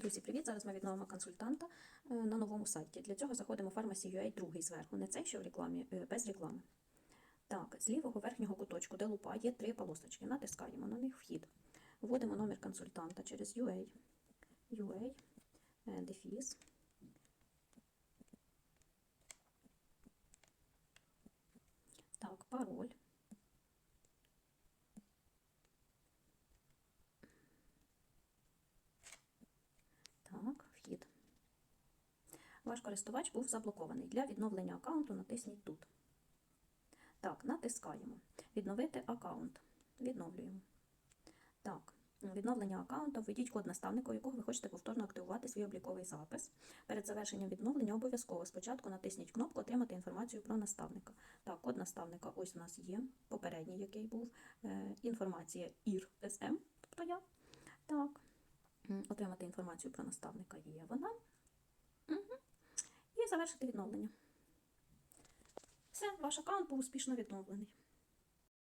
Друзі, привіт! Зараз ми відновимо консультанта е, на новому сайті. Для цього заходимо в Pharmacy.ua другий зверху, не цей, що в рекламі, е, без реклами. Так, з лівого верхнього куточку, де лупа, є три полосочки. Натискаємо на них вхід. Вводимо номер консультанта через UA, UA, е, дефіс. Так, пароль. Так, вхід. Ваш користувач був заблокований. Для відновлення аккаунту натисніть тут. Так, натискаємо. Відновити аккаунт. Відновлюємо. Так, відновлення аккаунту. Введіть код наставника, якого ви хочете повторно активувати свій обліковий запис. Перед завершенням відновлення обов'язково спочатку натисніть кнопку Отримати інформацію про наставника. Так, код наставника ось у нас є. Попередній, який був. Е, інформація ІР СМ, тобто я. Так. Отримати інформацію про наставника є вона. Завершити відновлення. Все, ваш аккаунт був успішно відновлений.